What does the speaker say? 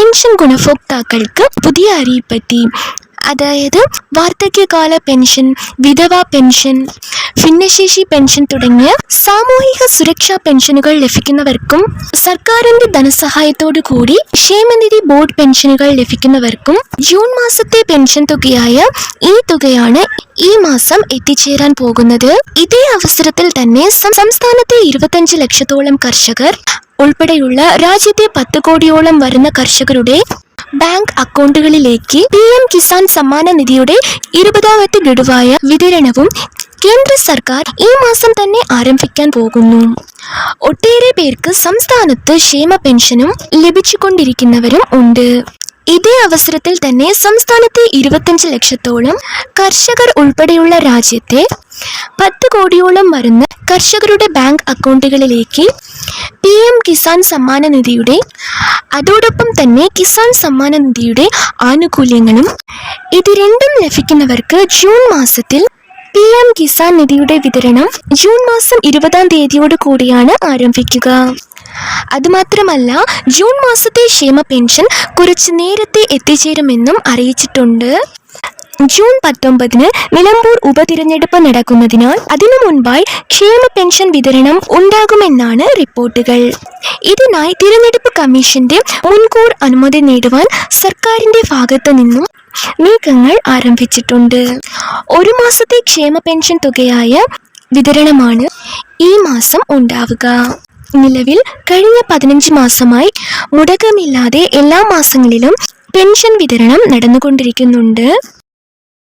Pension ഗുണഭോക്താക്കൾക്ക് പുതിയ അറിയിപ്പറ്റി അതായത് വാർദ്ധക്യകാല പെൻഷൻ വിധവ പെൻഷൻ ഭിന്നശേഷി പെൻഷൻ തുടങ്ങിയ സാമൂഹിക സുരക്ഷാ പെൻഷനുകൾ ലഭിക്കുന്നവർക്കും സർക്കാരിന്റെ ധനസഹായത്തോടു കൂടി ക്ഷേമനിധി ബോർഡ് പെൻഷനുകൾ ലഭിക്കുന്നവർക്കും ജൂൺ മാസത്തെ പെൻഷൻ തുകയായ ഈ തുകയാണ് ഈ മാസം എത്തിച്ചേരാൻ പോകുന്നത്. ഇതേ അവസരത്തിൽ തന്നെ സംസ്ഥാനത്തെ ഇരുപത്തഞ്ച് ലക്ഷത്തോളം കർഷകർ ഉൾപ്പെടെയുള്ള രാജ്യത്തെ പത്ത് കോടിയോളം വരുന്ന കർഷകരുടെ ബാങ്ക് അക്കൗണ്ടുകളിലേക്ക് പി എം കിസാൻ സമ്മാന നിധിയുടെ ഇരുപതാമത്തെ ഗഡുവായ വിതരണവും കേന്ദ്ര സർക്കാർ ഈ മാസം തന്നെ ആരംഭിക്കാൻ പോകുന്നു. ഒട്ടേറെ പേർക്ക് സംസ്ഥാനത്ത് ക്ഷേമ പെൻഷനും ലഭിച്ചുകൊണ്ടിരിക്കുന്നവരും ഉണ്ട്. ഇതേ അവസരത്തിൽ തന്നെ സംസ്ഥാനത്തെ ഇരുപത്തഞ്ച് ലക്ഷത്തോളം കർഷകർ ഉൾപ്പെടെയുള്ള രാജ്യത്തെ പത്ത് കോടിയോളം വരുന്ന കർഷകരുടെ ബാങ്ക് അക്കൗണ്ടുകളിലേക്ക് പി എം കിസാൻ സമ്മാന നിധിയുടെ അതോടൊപ്പം തന്നെ കിസാൻ സമ്മാന നിധിയുടെ ആനുകൂല്യങ്ങളും ഇത് രണ്ടും ലഭിക്കുന്നവർക്ക് ജൂൺ മാസത്തിൽ പി എം കിസാൻ നിധിയുടെ വിതരണം ജൂൺ മാസം ഇരുപതാം തീയതിയോട് കൂടിയാണ് ആരംഭിക്കുക. അതുമാത്രമല്ല ജൂൺ മാസത്തെ ക്ഷേമ പെൻഷൻ കുറച്ച് നേരത്തെ എത്തിച്ചേരുമെന്നും അറിയിച്ചിട്ടുണ്ട്. ജൂൺ പത്തൊമ്പതിന് നിലമ്പൂർ ഉപതിരഞ്ഞെടുപ്പ് നടക്കുന്നതിനാൽ അതിനു മുൻപായി ക്ഷേമ പെൻഷൻ വിതരണം ഉണ്ടാകുമെന്നാണ് റിപ്പോർട്ടുകൾ. ഇതിനായി തിരഞ്ഞെടുപ്പ് കമ്മീഷന്റെ മുൻകൂർ അനുമതി നേടുവാൻ സർക്കാരിന്റെ ഭാഗത്തു നിന്നും നീക്കങ്ങൾ ആരംഭിച്ചിട്ടുണ്ട്. ഒരു മാസത്തെ ക്ഷേമ പെൻഷൻ തുകയായ വിതരണമാണ് ഈ മാസം ഉണ്ടാവുക. നിലവിൽ കഴിഞ്ഞ പതിനഞ്ച് മാസമായി മുടക്കമില്ലാതെ എല്ലാ മാസങ്ങളിലും പെൻഷൻ വിതരണം നടന്നുകൊണ്ടിരിക്കുന്നുണ്ട്.